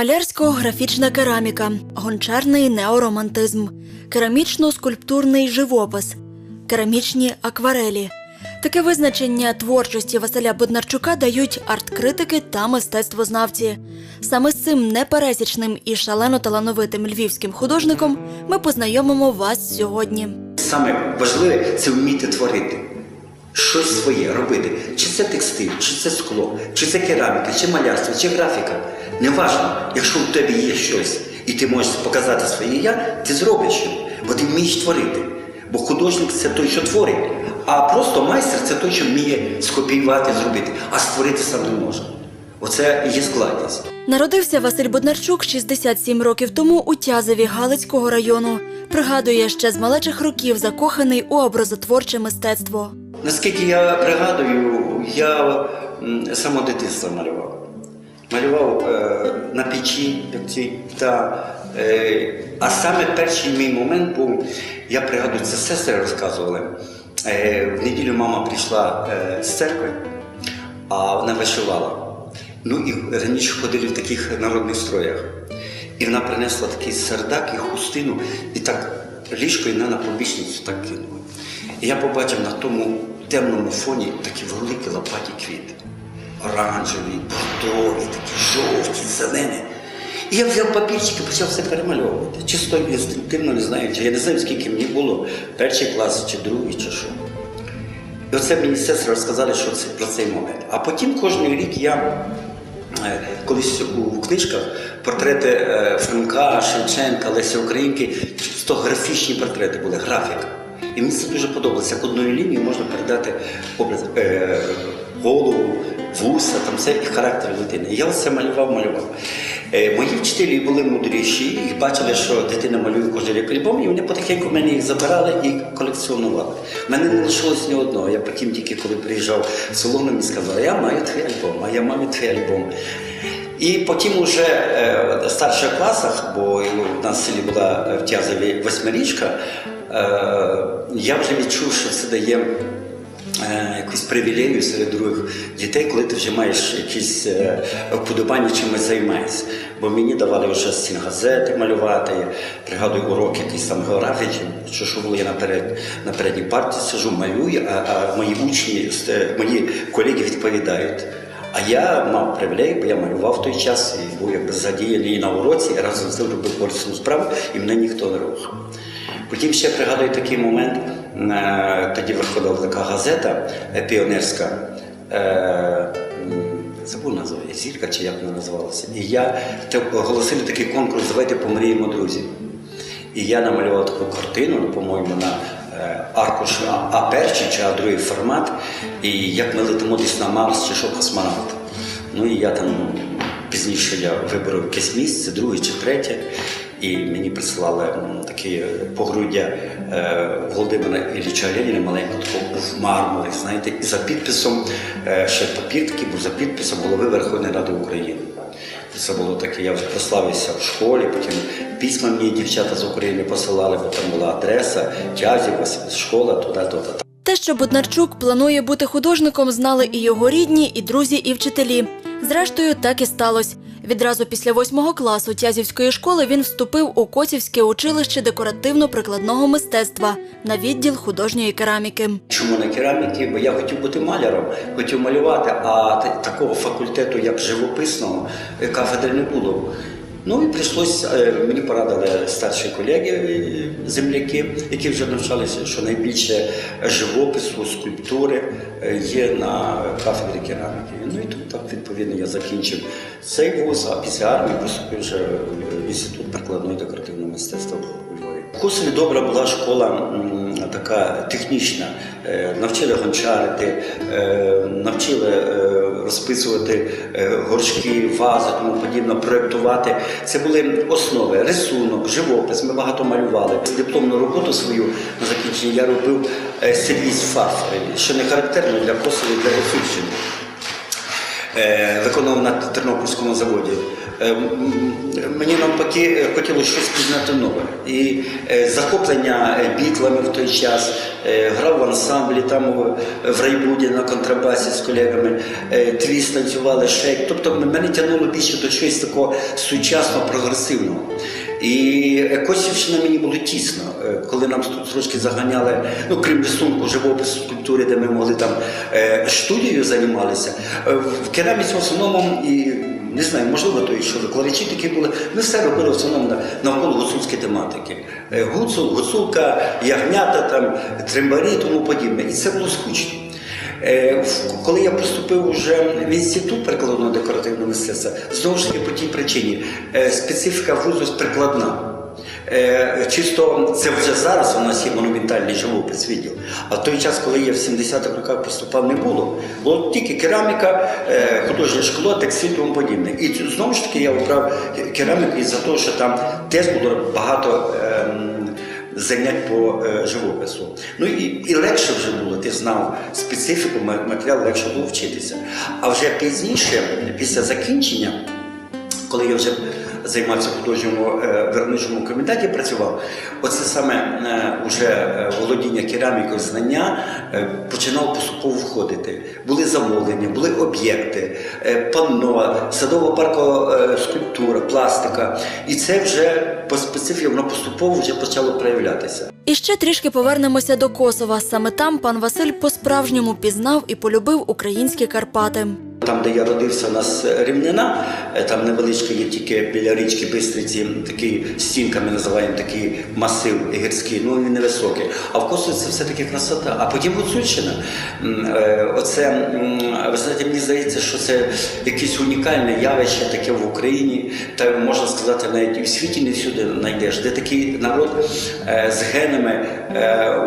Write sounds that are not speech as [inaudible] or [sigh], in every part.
Малярсько-графічна кераміка, гончарний неоромантизм, керамічно-скульптурний живопис, керамічні акварелі. Таке визначення творчості Василя Боднарчука дають арт-критики та мистецтвознавці. Саме з цим непересічним і шалено талановитим львівським художником ми познайомимо вас сьогодні. Саме важливе це вміти творити. Щось своє робити. Чи це текстиль, чи це скло, чи це кераміка, чи малярство, чи графіка. Неважно, якщо в тебе є щось, і ти можеш показати своє я, ти зробиш його, бо ти вмієш творити. Бо художник це той, що творить, а просто майстер це той, що вміє скопіювати, зробити, а створити сам не може. Оце є складність. Народився Василь Боднарчук 67 років тому у Тязеві Галицького району. Пригадує, ще з малечих років закоханий у образотворче мистецтво. Наскільки я пригадую, я з самого малював. Малював е, на печі, печі та, е, а саме перший мій момент був, я пригадую, це сестри розказували. Е, в неділю мама прийшла е, з церкви, а вона вишивала. Ну і раніше ходили в таких народних строях. І вона принесла такий сердак і хустину, і так ліжко і на побічницю так кинула. І я побачив на тому темному фоні такі великі лопаті квіти. Оранжеві, бордові, такі жовті, зелені. І я взяв папірчик і почав все перемальовувати. Чисто інстинктивно не знаю, я не знаю, скільки мені було, перший клас, чи другий, чи що. І оце мені сестри розказали, що це про цей момент. А потім кожен рік я е, колись у книжках портрети е, Франка, Шевченка, Леся Українки, то графічні портрети були, графіка. І мені це дуже подобалося. Як одною лінією можна передати образ е, голову, вуса, там все і характер людини. Я оце малював, малював. Е, мої вчителі були мудріші і бачили, що дитина малює кожен рік альбом, і вони потихеньку мене їх забирали і колекціонували. Мене не лишилось ні одного. Я потім тільки коли приїжджав в село, мені сказали, я маю твій альбом, а я маю твій альбом. І потім уже е, в старших класах, бо в нас в селі була в Тязові восьмирічка, е, я вже відчув, що це дає якусь привілею серед других дітей, коли ти вже маєш якісь е, вподобання чимось займаєшся. Бо мені давали вже стінгазети малювати, я пригадую урок якийсь там географії, що, було я наперед, на передній парті сижу, малюю, а, а мої учні, е, мої колеги відповідають. А я мав привілей, бо я малював той час і був якби задіяний на уроці, і разом з тим робив корисну справу, і мене ніхто не рухав. Потім ще пригадую такий момент, е, тоді виходила така газета е, піонерська. е, Забув називає зірка чи як вона називалася. І я оголосили такий конкурс Давайте помріємо друзі. І я намалював таку картину, ну, по-моєму, на е, аркуш А- А1 чи А2 формат, і як ми летимо десь на Марс чи що космонавт. Ну і я там пізніше я вибрав якесь місце, друге чи третє, і мені присилали такі е, погруддя е, Володимира Ілліча Леніна маленького такого був мармурик, знаєте, і за підписом е, ще папір такий був за підписом голови Верховної Ради України. Це було таке, я прославився в школі, потім письма мені дівчата з України посилали, бо там була адреса, Тязів, школа, туди, туди. Те, що Боднарчук планує бути художником, знали і його рідні, і друзі, і вчителі. Зрештою, так і сталося. Відразу після восьмого класу Тязівської школи він вступив у Котівське училище декоративно-прикладного мистецтва на відділ художньої кераміки. Чому на кераміки? Бо я хотів бути маляром, хотів малювати, а та- такого факультету, як живописного, кафедри не було. Ну і прийшлось, е, мені порадили старші колеги, е, земляки, які вже навчалися, що найбільше живопису, скульптури е, є на кафедрі кераміки. Ну і тут так відповідно я закінчив цей вуз, а після армії поступив вже в інститут прикладної декоративного мистецтва. В Косові добра була школа така технічна. Е, Навчили гончарити, е, навчили е, розписувати горшки, вази, тому подібне, проєктувати. Це були основи, рисунок, живопис. Ми багато малювали. Дипломну роботу свою на закінчення я робив сервіз фарфорові, що не характерно для Косові, для Гуцульщини е, виконував на Тернопільському заводі. Е, Мені навпаки е, хотілося щось пізнати нове. І е, захоплення бітлами в той час, грав в ансамблі там в Райбуді на контрабасі з колегами, твіст танцювали шейк. Тобто мене тягнуло більше до чогось такого сучасного, прогресивного. І Косівщина мені було тісно, коли нам тут трошки заганяли, ну крім рисунку, живопису, скульптури, де ми могли там студією займалися. В кераміці в основному і не знаю, можливо, то і що викладачі такі були. Ми все робили в основному навколо гуцульської тематики. Е, Гуцул, гуцулка, ягнята, там, тримбарі і тому подібне. І це було скучно. Е, Коли я поступив вже в інститут прикладного декоративного мистецтва, знову ж таки по тій причині е, специфіка вузу прикладна. Е, Чисто це вже зараз у нас є монументальний живопис відділ. А в той час, коли я в 70-х роках поступав, не було. Було тільки кераміка, е, художнє шкло, текстиль тому подібне. І знову ж таки я обрав кераміку із-за того, що там теж було багато. ем, занять по е, живопису. Ну і, і легше вже було, ти знав специфіку, ма- матеріал легше було вчитися. А вже пізніше, після закінчення, коли я вже займався художньому е, виробничому комітеті, працював, оце саме е, уже е, володіння керамікою, знання починав поступово входити. Були замовлення, були об'єкти, панно, садово-паркова е, скульптура, пластика. І це вже по специфіці воно поступово вже почало проявлятися. І ще трішки повернемося до Косова. Саме там пан Василь по-справжньому пізнав і полюбив українські Карпати. Там, де я родився, у нас рівнина, е, там невеличке є тільки біля річки Бистриці, такий стінка ми називаємо такий масив гірський, ну він невисокий. А в Косові це все-таки красота. А потім Гуцульщина. Е, Оце, ви знаєте, мені здається, що це якесь унікальне явище таке в Україні, та можна сказати, навіть і в світі не всюди знайдеш, де такий народ е, з генами, е,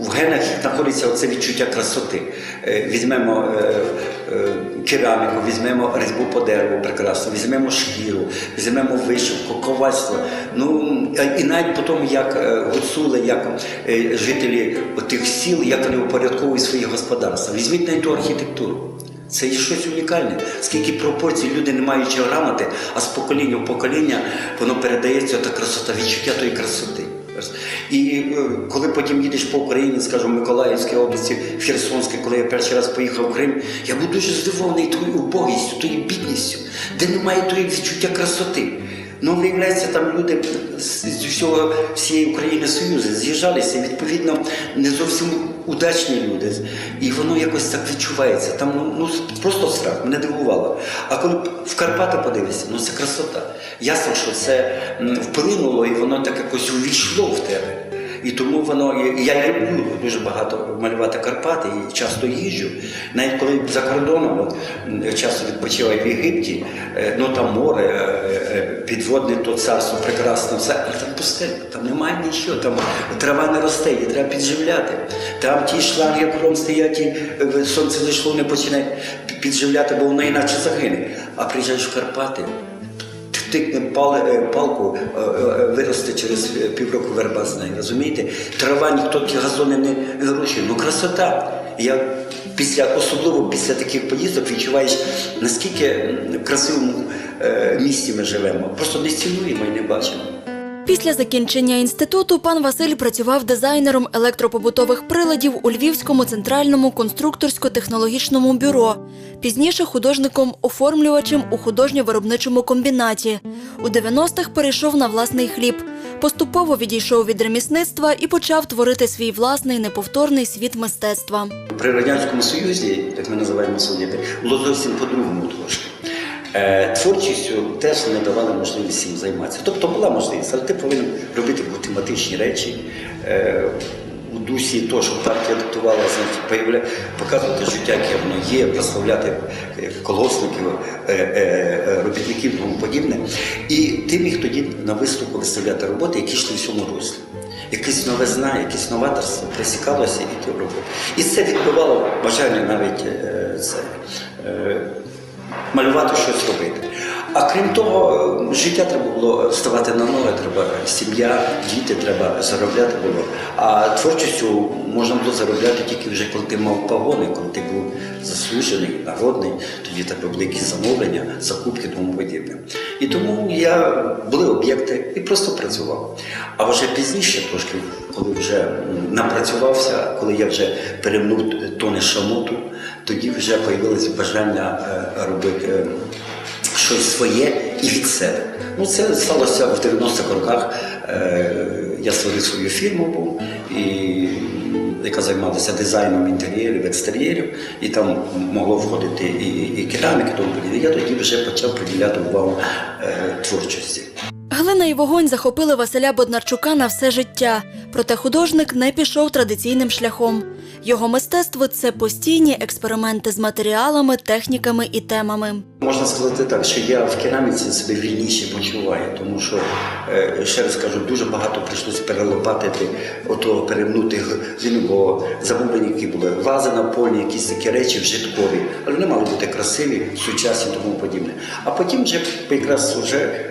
в, генах знаходиться оце відчуття красоти. Е, Візьмемо кераміку, візьмемо різьбу по дереву прекрасно, візьмемо шкіру, візьмемо вишивку, ковальство. Ну і навіть по тому, як гуцули, як жителі тих сіл, як вони упорядковують свої господарства. Візьміть навіть ту архітектуру. Це є щось унікальне. Скільки пропорцій люди, не маючи грамоти, а з покоління в покоління воно передається та красота, відчуття тої красоти. І е, коли потім їдеш по Україні, скажімо, в Миколаївській області, в Херсонській, коли я перший раз поїхав в Крим, я був дуже здивований тою убогістю, тою бідністю, де немає тої відчуття красоти. Ну, виявляється, там люди з всього всієї України Союзу з'їжджалися, відповідно, не зовсім удачні люди. І воно якось так відчувається. Там ну, ну просто страх, мене дивувало. А коли в Карпати подивишся, ну це красота. Ясно, що це вплинуло і воно так якось увійшло в тебе. І тому воно я люблю дуже багато малювати Карпати і часто їжджу. Навіть коли за кордоном, от, часто відпочиваю в Єгипті, е, ну там море, е, е, підводне то царство прекрасне, все, але там пустель, там немає нічого, там трава не росте, її треба підживляти. Там ті шланги кром стоять, і сонце зайшло, не починає підживляти, бо воно інакше загине. А приїжджаєш в Карпати. Тикне пал, е, палку, е, е, виросте через е, півроку верба з неї, розумієте? Трава, ніхто ті газони не вирощує. Ну красота. Я після, особливо після таких поїздок відчуваєш, наскільки красивому е, місті ми живемо. Просто не цінуємо і не бачимо. Після закінчення інституту пан Василь працював дизайнером електропобутових приладів у Львівському центральному конструкторсько-технологічному бюро, пізніше художником-оформлювачем у художньо-виробничому комбінаті. У 90-х перейшов на власний хліб. Поступово відійшов від ремісництва і почав творити свій власний неповторний світ мистецтва. При Радянському Союзі, як ми називаємо совєти, було зовсім по-другому трошки. Е, Творчістю теж не давали можливість їм займатися. Тобто була можливість, але ти повинен робити тематичні речі. У дусі того, що партія диктувала, значить, показувати життя, яке воно є, прославляти е, колгоспників, е, е, робітників тому подібне. І ти міг тоді на виставку виставляти роботи, які йшли в цьому руслі. Якась новизна, якесь новаторство присікалося і ти робив. І це відбивало бажання навіть це, малювати щось робити. А крім того, е, життя треба було ставати на ноги, треба сім'я, діти, треба заробляти було. А творчістю можна було заробляти тільки вже коли ти мав погони, коли ти був заслужений, народний, тоді тебе були якісь замовлення, закупки тому подібне. І тому я були об'єкти і просто працював. А вже пізніше, трошки, коли вже напрацювався, коли я вже перемнув тони шамоту, тоді вже появилось бажання е, робити. Щось своє і від себе. Ну, це сталося в 90-х роках. Е, я створив свою фірму був, і, яка займалася дизайном інтер'єрів, екстер'єрів, і там могло входити і, і кераміка, і тому подібне. Я тоді вже почав приділяти увагу е, творчості. Глина і вогонь захопили Василя Боднарчука на все життя, проте художник не пішов традиційним шляхом. Його мистецтво це постійні експерименти з матеріалами, техніками і темами. Можна сказати так, що я в кераміці себе вільніше почуваю, тому що, е, ще раз кажу, дуже багато прийшлося перелопатити, отого перемнути глину, бо замовлені які були вази напольні, якісь такі речі вжиткові, але вони мали бути красиві, сучасні тому подібне. А потім вже якраз вже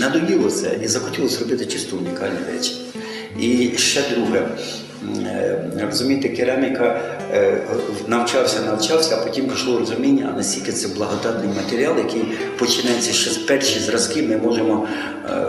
надоїло це і захотілося робити чисто унікальні речі. І ще друге. е, Розумієте, кераміка е, навчався, навчався, а потім прийшло розуміння, а наскільки це благодатний матеріал, який починається ще з перші зразки. Ми можемо е,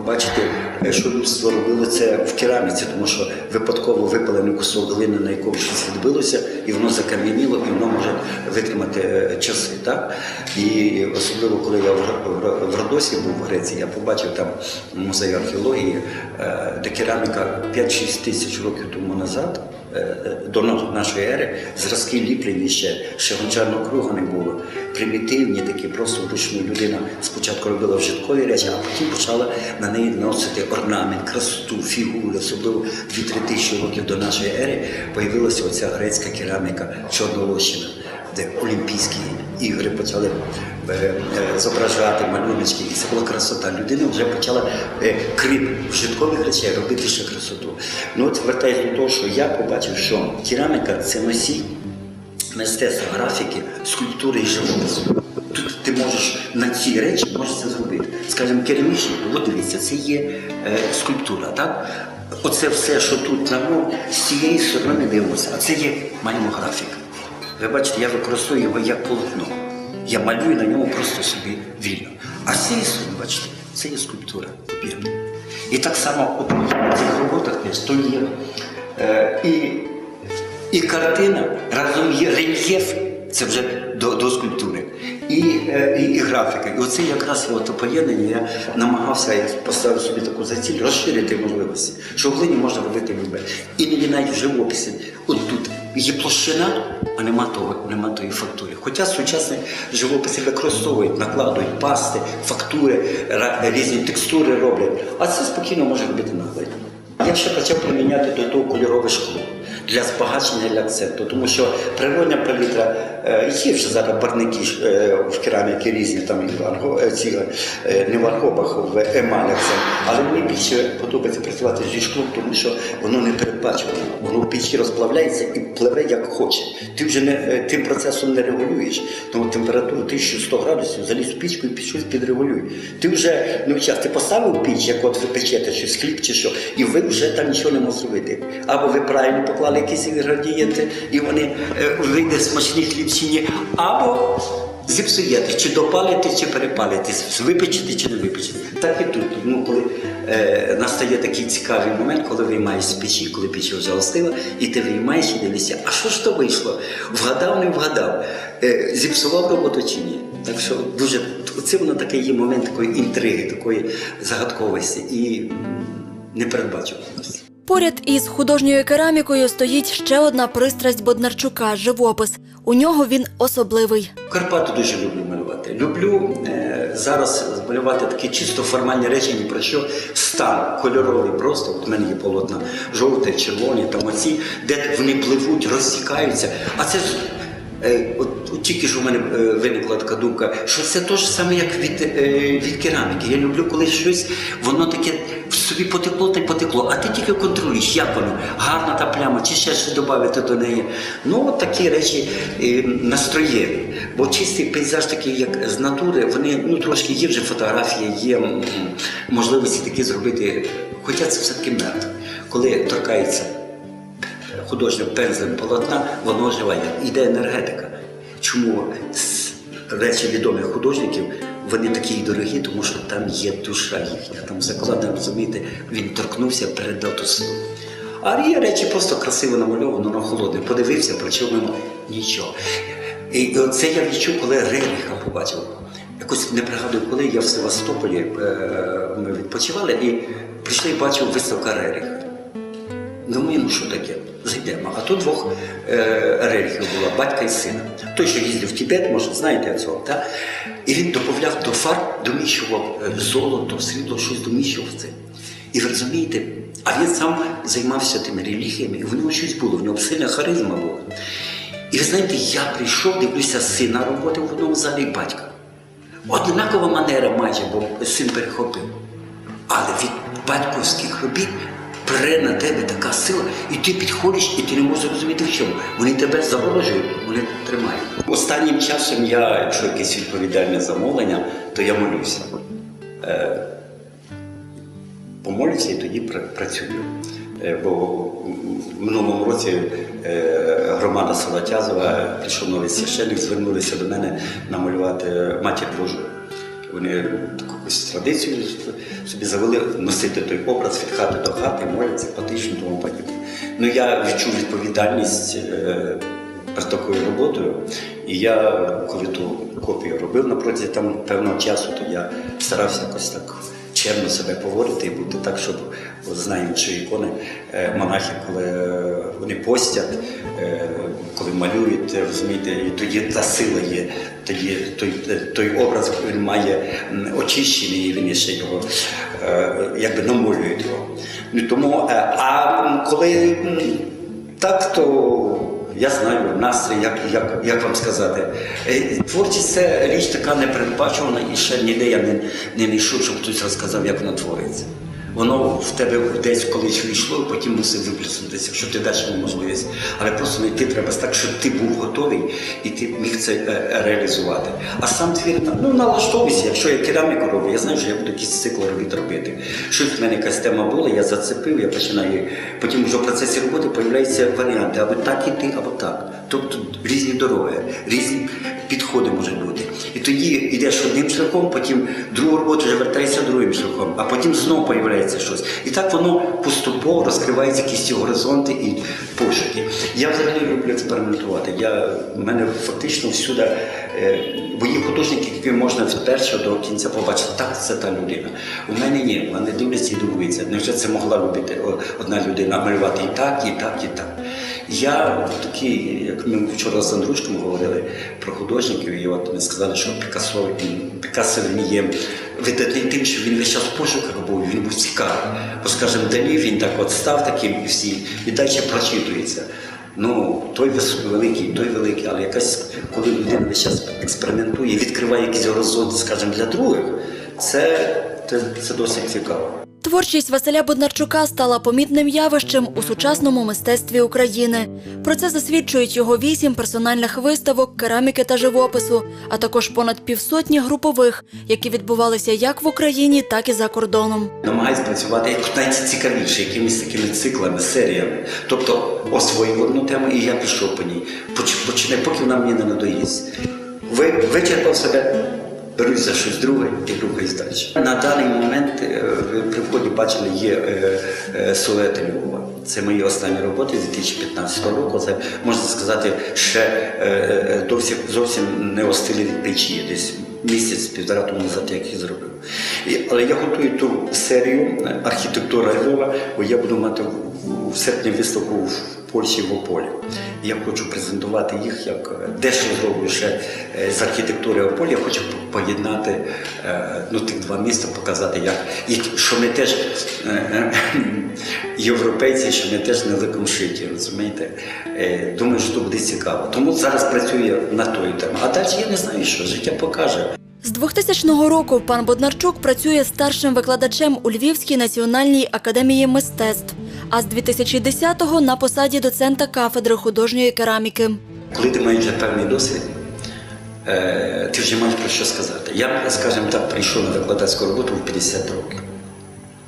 побачити, що людство робило це в кераміці, тому що випадково випалений кусок глини, на якому щось відбилося, і воно закам'яніло, і воно може витримати е, часи. Так? І особливо, коли я в, Родосі був в Греції, я побачив там музей археології, е, де кераміка 5-6 тисяч років тому назад, до нашої ери, зразки ліплені ще, ще гончарного круга не було. Примітивні такі, просто вручну людина спочатку робила вжиткові речі, а потім почала на неї носити орнамент, красоту, фігури, особливо 2-3 тисячі років до нашої ери появилася оця грецька кераміка Чорнолощина, де Олімпійські ігри почали е, е, зображати малюночки, і це була красота. Людина вже почала, е, крім вжиткових речей, робити ще красоту. Ну от звертаюся до того, що я побачив, що кераміка це носій мистецтва, графіки, скульптури і живопису. Тут ти можеш на ці речі можеш це зробити. Скажімо, керамічні, от дивіться, це є е, скульптура, так? Оце все, що тут на з цієї сторони дивимося, а це є маємо графік. Ви бачите, я використовую його як полотно. Я малюю на ньому просто собі вільно. А цієї сторони, бачите, це є скульптура об'єкт. І так само от в цих роботах то є е, і і картина разом є рельєф, це вже до, до скульптури, і, е, і, і графіка. І оце якраз от поєднання я намагався я поставив собі таку за ціль розширити можливості, що в глині можна робити любе. Іноді навіть в живописі, от є площина, а нема того, нема тої фактури. Хоча сучасні живописи використовують, накладують пасти, фактури, різні текстури роблять, а це спокійно може робити нагляд. Я ще почав приміняти до того кольорове шкло для збагачення для акценту, тому що природня палітра є вже зараз барники е, в кераміки різні, там і е, ці, е, не в аргобах, в емалях, але мені більше подобається працювати зі шклом, тому що воно не передбачувано. Воно в печі розплавляється і пливе як хоче. Ти вже не, тим процесом не регулюєш. Тому температуру 1100 градусів заліз в пічку і щось підрегулюй. Ти вже ну, час, ти поставив піч, як от ви печете щось хліб чи що, і ви вже там нічого не можете зробити. Або ви правильно поклали якісь інгредієнти, і вони вийде смачний хліб чи або зіпсуєте, чи допалите, чи перепалите, випечете чи не випечете. Так і тут. Ну, коли е, настає такий цікавий момент, коли виймаєш з печі, коли печі вже остила, і ти виймаєш і дивишся, а що ж то вийшло? Вгадав, не вгадав, е, зіпсував роботу чи ні. Так що дуже це воно таке є момент такої інтриги, такої загадковості і непередбачуваності. Поряд із художньою керамікою стоїть ще одна пристрасть Боднарчука живопис. У нього він особливий. Карпати дуже люблю малювати. Люблю е, зараз малювати такі чисто формальні речі, ні про що. Стан кольоровий просто. От у мене є полотна жовте, червоні, там оці, де вони пливуть, розсікаються. А це От, от тільки що в мене е, виникла така думка, що це те ж саме, як від, е, від кераміки. Я люблю, коли щось, воно таке в собі потекло та й потекло, а ти тільки контролюєш, як воно, гарна та пляма, чи ще щось додати до неї. Ну, от такі речі е, настроєві. Бо чистий пейзаж, такий, як з натури, вони ну, трошки є вже фотографії, є можливості такі зробити, хоча це все-таки мертво. Коли торкається художнього пензлем полотна, воно оживає. Іде енергетика. Чому речі відомих художників вони такі дорогі, тому що там є душа їхня, там закладена, розумієте, він торкнувся, передав ту. А є речі просто красиво намальовано на холодне. Подивився, причому нічого. І це я відчув, коли Реріха побачив. Якось не пригадую, коли я в Севастополі е, ми відпочивали і прийшли і бачив виставка Реріха. Ну що таке? Зайдемо. А тут двох е, рерихів було, батька і сина. Той, що їздив в Тібет, може, знаєте цього, так? І він додавав до фарб, доміщував е, золото, срібло, щось доміщував це. І ви розумієте, а він сам займався тими релігіями, і в нього щось було, в нього сильна харизма була. І ви знаєте, я прийшов, дивлюся сина роботи в одному залі і батька. Однакова манера майже, бо син перехопив. Але від батьківських робіт пре на тебе така сила, і ти підходиш, і ти не можеш зрозуміти в чому. Вони тебе загорожують, вони тримають. Останнім часом я, якщо якесь відповідальне замовлення, то я молюся. Е, помолюся і тоді пра- працюю. Е, Бо в минулому році е, громада села Тязова, прийшов новий священник, звернулися до мене намалювати матір Божу. Вони якусь традицію собі завели носити той образ від хати до хати, моляться, патично тому подібне. Ну я відчув відповідальність е, перед такою роботою. І я, коли ту копію робив на там певного часу, то я старався якось так чемно себе поводити і бути так, щоб що ікони е, монахи, коли е, вони постять, коли малюють, розумієте, і тоді та сила є, тоді той, е, той образ він має очищений, і він ще його е, якби намолюють його. Ну, тому, е, а коли так, то я знаю настрій, як, як, як вам сказати. Творчість це річ така непередбачувана, і ще ніде я не, не знайшов, щоб хтось розказав, як вона твориться. Воно в тебе десь колись війшло, потім мусить виплеснутися, якщо ти даш можливість. Але просто знайти треба так, щоб ти був готовий і ти міг це е, реалізувати. А сам твір ну, налаштовуйся, якщо я кераміку роблю, я знаю, що я буду якісь цикли робіт робити. Щось в мене якась тема була, я зацепив, я починаю. Потім вже в процесі роботи з'являються варіанти, або так іти, або так. Тобто різні дороги, різні підходи можуть бути. І тоді йдеш одним шляхом, потім другу роботу вже вертається другим шляхом, а потім знову з'являється щось. І так воно поступово розкривається якісь горизонти і пошуки. Я взагалі люблю експериментувати. Я, в мене фактично всюди, е, бо є художники, які можна першого до кінця побачити, так це та людина. У мене ні, вони дивляться і дивуються. Невже це могла робити одна людина, малювати і так, і так, і так. Я такий, як ми вчора з Андрушком говорили про художників, і от ми сказали, що Пікассо, Пікассо він є видатний тим, що він весь час пошуках був, він був цікавий. Бо, скажімо, Далі він так от став таким і всі, і далі прочитується. Ну, той великий, той великий, але якась, коли людина весь час експериментує, відкриває якісь горизонти, скажімо, для других, це, це, це досить цікаво. Творчість Василя Боднарчука стала помітним явищем у сучасному мистецтві України. Про це засвідчують його вісім персональних виставок, кераміки та живопису, а також понад півсотні групових, які відбувалися як в Україні, так і за кордоном. Намагаюсь працювати як найцікавіше, якимись такими циклами, серіями. Тобто освоїв одну тему і я пішов по ній. Поч- Починай, поки вона мені не надоїсть. Ви, вичерпав себе, берусь за щось друге і рухаюсь далі. На даний момент е, при вході бачили є е, е, силуети Львова. Це мої останні роботи з 2015 року. Це можна сказати, ще зовсім, зовсім не остили від печі. Десь місяць, півтора тому назад я їх зробив. Але я готую ту серію архітектура Львова, бо я буду мати в серпні виставку в Польщі в Ополі. Я хочу презентувати їх як е, дещо зроблю ще е, з архітектури Ополі. Я хочу поєднати е, ну, тих два міста, показати, як і що ми теж [laughs] європейці, що ми теж не шиті, розумієте? Думаю, що буде цікаво. Тому зараз працюю над тою темою. А далі я не знаю, що життя покаже. З 2000 року пан Боднарчук працює старшим викладачем у Львівській національній академії мистецтв, а з 2010-го на посаді доцента кафедри художньої кераміки. Коли ти маєш певний досвід, е, ти вже маєш про що сказати. Я, скажімо так, прийшов на викладацьку роботу в 50 років.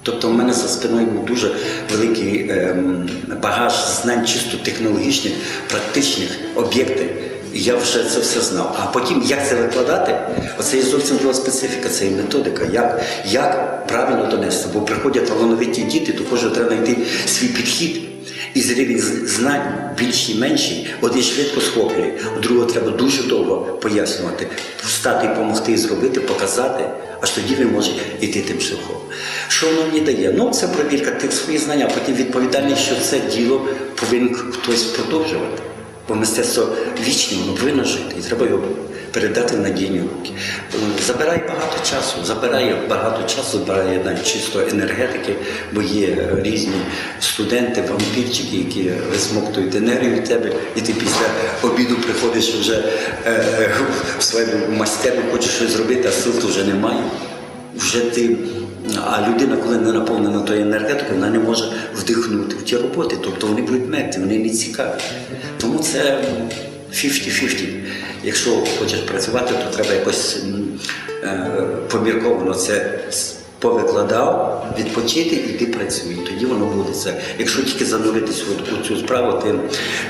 Тобто в мене за спиною був дуже великий ем, багаж знань чисто технологічних, практичних об'єктів. І я вже це все знав. А потім, як це викладати, оце є зовсім друга специфіка, це є методика, як, як правильно донести. Бо приходять талановиті діти, то кожен треба знайти свій підхід. І з рівень знань більші, менші, один швидко схоплює, у другого треба дуже довго пояснювати, встати і допомогти зробити, показати, аж тоді він може йти тим шляхом. Що воно мені дає? Ну, це провірка тих своїх знань, а потім відповідальність, що це діло повинен хтось продовжувати. Бо мистецтво вічне, воно повинно жити, і треба його передати в надійні руки. Е, Забирає багато часу, забирає багато часу, забирає навіть чисто енергетики, бо є е, різні студенти, вампірчики, які висмоктують енергію в тебе, і ти після обіду приходиш вже е, в своєму майстерню, хочеш щось зробити, а сил то вже немає. Вже ти, а людина, коли не наповнена тою енергетикою, вона не може вдихнути в ті роботи. Тобто вони будуть мертві, вони не цікаві. Тому це 50-50. Якщо хочеш працювати, то треба якось е, помірковано це повикладав, відпочити, і ти працюй. Тоді воно буде це. Якщо тільки зануритись у цю справу, ти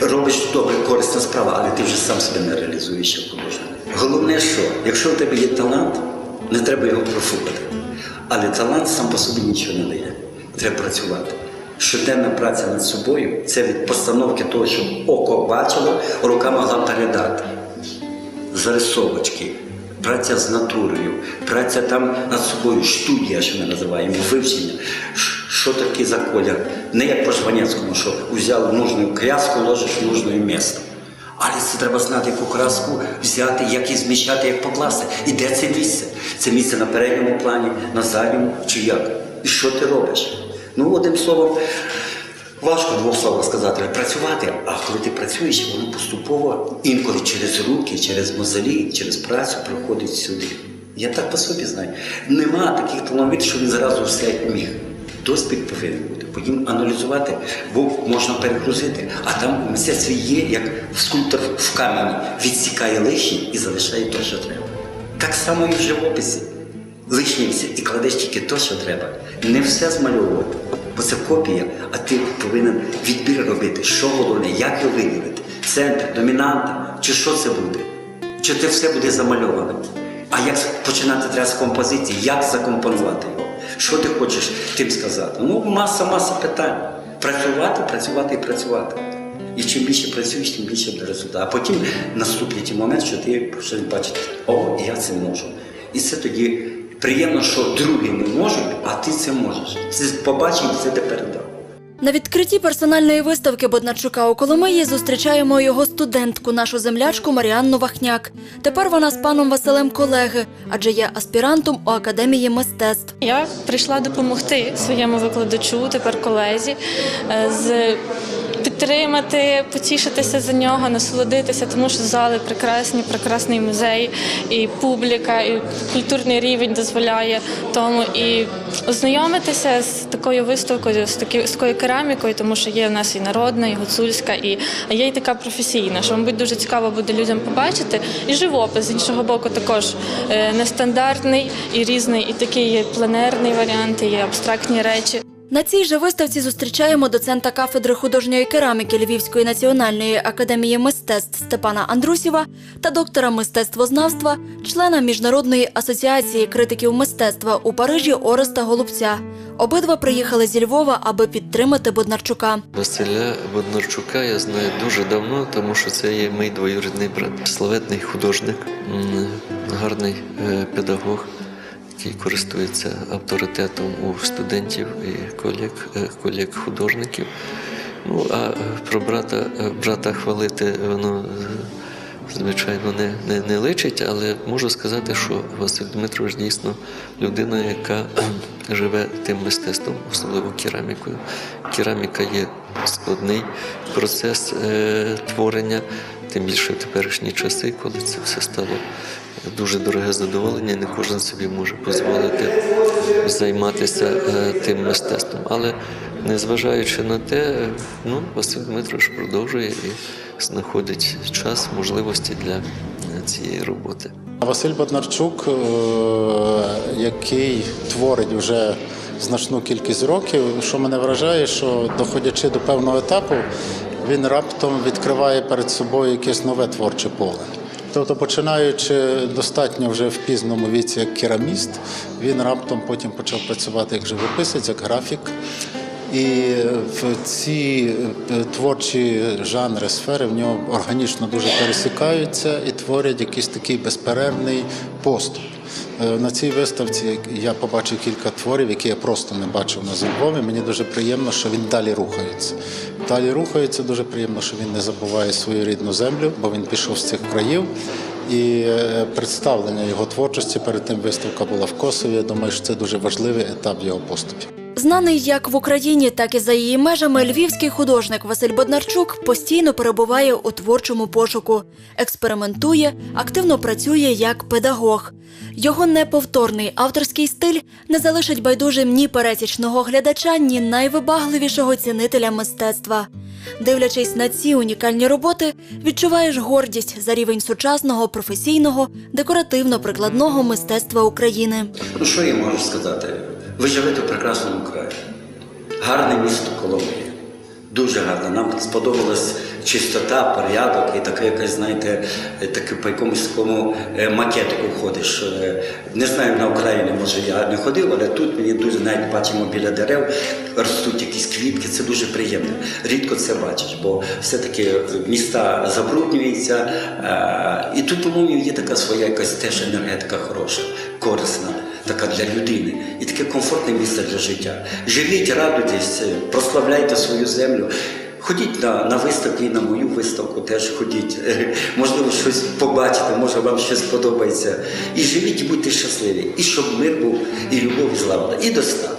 робиш добре, корисна справа, але ти вже сам себе не реалізуєш як художник. Головне, що якщо в тебе є талант, не треба його профукати. Але талант сам по собі нічого не дає. Треба працювати. Щоденна праця над собою це від постановки того, щоб око бачило, рука могла передати. Зарисовочки, праця з натурою, праця там над собою, студія, що ми називаємо, вивчення. Що таке за колір? Не як по Жванецькому, що взяв нужну кряску, ложиш в нужне місце. Але це треба знати, яку краску взяти, як її зміщати, як покласти. І де це місце? Це місце на передньому плані, на задньому чи як? І що ти робиш? Ну, одним словом, важко двох словах сказати, працювати. А коли ти працюєш, воно поступово інколи через руки, через мозолі, через працю приходить сюди. Я так по собі знаю. Нема таких талановитих, що він зразу все міг. Досвід повинен бути. Потім аналізувати, бо можна перегрузити. А там у мистецтві є, як скульптор в камені відсікає лишнє і залишає те, що треба. Так само і в живописі. Лишнє і кладеш тільки те, що треба. Не все змальовувати, бо це копія, а ти повинен відбір робити, що головне, як його виділити, центр, домінанта, чи що це буде, чи це все буде замальоване. А як починати треба з композиції, як закомпонувати? Що ти хочеш тим сказати? Ну, маса, маса питань. Працювати, працювати і працювати. І чим більше працюєш, тим більше буде результат. А потім наступний ті момент, що ти щось бачиш, о, я це можу. І це тоді приємно, що другі не можуть, а ти це можеш. Це побачив, це ти передав. На відкритті персональної виставки Бодначука у Коломиї зустрічаємо його студентку, нашу землячку Маріанну Вахняк. Тепер вона з паном Василем колеги, адже є аспірантом у академії мистецтв. Я прийшла допомогти своєму викладачу, тепер колезі, е, з підтримати, потішитися за нього, насолодитися, тому що зали прекрасні, прекрасний музей, і публіка, і культурний рівень дозволяє тому і ознайомитися з такою виставкою, з такі- з такою керамікою, тому що є в нас і народна, і гуцульська, і є і така професійна, що, мабуть, дуже цікаво буде людям побачити. І живопис з іншого боку також е, нестандартний і різний, і такий є пленерний варіант, і є абстрактні речі. На цій же виставці зустрічаємо доцента кафедри художньої кераміки Львівської національної академії мистецтв Степана Андрусєва та доктора мистецтвознавства, члена Міжнародної асоціації критиків мистецтва у Парижі Ореста Голубця. Обидва приїхали зі Львова, аби підтримати Боднарчука. Василя Боднарчука я знаю дуже давно, тому що це є мій двоюрідний брат. Славетний художник, гарний е, педагог, який користується авторитетом у студентів і е, колег художників. Ну, а е, про брата, е, брата хвалити, воно, звичайно, не, не, не личить, але можу сказати, що Василь Дмитрович дійсно людина, яка живе тим мистецтвом, особливо керамікою. Кераміка є складний процес е, творення, тим більше в теперішні часи, коли це все стало дуже дороге задоволення, не кожен собі може дозволити займатися е, тим мистецтвом. Але незважаючи на те, ну, Василь Дмитрович продовжує і знаходить час, можливості для е, цієї роботи. Василь Боднарчук, е, який творить вже значну кількість років, що мене вражає, що доходячи до певного етапу, він раптом відкриває перед собою якесь нове творче поле. Тобто, починаючи достатньо вже в пізному віці як кераміст, він раптом потім почав працювати як живописець, як графік. І в ці е, творчі жанри, сфери в нього органічно дуже пересікаються і творять якийсь такий безперервний поступ. Е, На цій виставці я побачив кілька творів, які я просто не бачив на Львові. Мені дуже приємно, що він далі рухається. Далі рухається, дуже приємно, що він не забуває свою рідну землю, бо він пішов з цих країв. І е, представлення його творчості перед тим виставка була в Косові. Я думаю, що це дуже важливий етап його поступі. Знаний як в Україні, так і за її межами львівський художник Василь Боднарчук постійно перебуває у творчому пошуку, експериментує, активно працює як педагог. Його неповторний авторський стиль не залишить байдужим ні пересічного глядача, ні найвибагливішого цінителя мистецтва. Дивлячись на ці унікальні роботи, відчуваєш гордість за рівень сучасного, професійного, декоративно-прикладного мистецтва України. Ну що я можу сказати? Ви живете в прекрасному краї. Гарне місто Коломия. Дуже гарне. Нам сподобалась чистота, порядок і така якась, знаєте, таке по якомусь такому е, макетику ходиш. Е, Не знаю, на Україні, може я не ходив, але тут мені дуже навіть бачимо біля дерев ростуть якісь квітки, це дуже приємно. Рідко це бачиш, бо все-таки міста забруднюються. е, І тут, по-моєму, є така своя якась теж енергетика хороша, корисна така для людини і таке комфортне місце для життя. Живіть, радуйтесь, прославляйте свою землю. Ходіть на, на виставки і на мою виставку теж ходіть. Можливо, щось побачите, може вам щось подобається. І живіть, і будьте щасливі. І щоб мир був, і любов, і злагода, і достаток.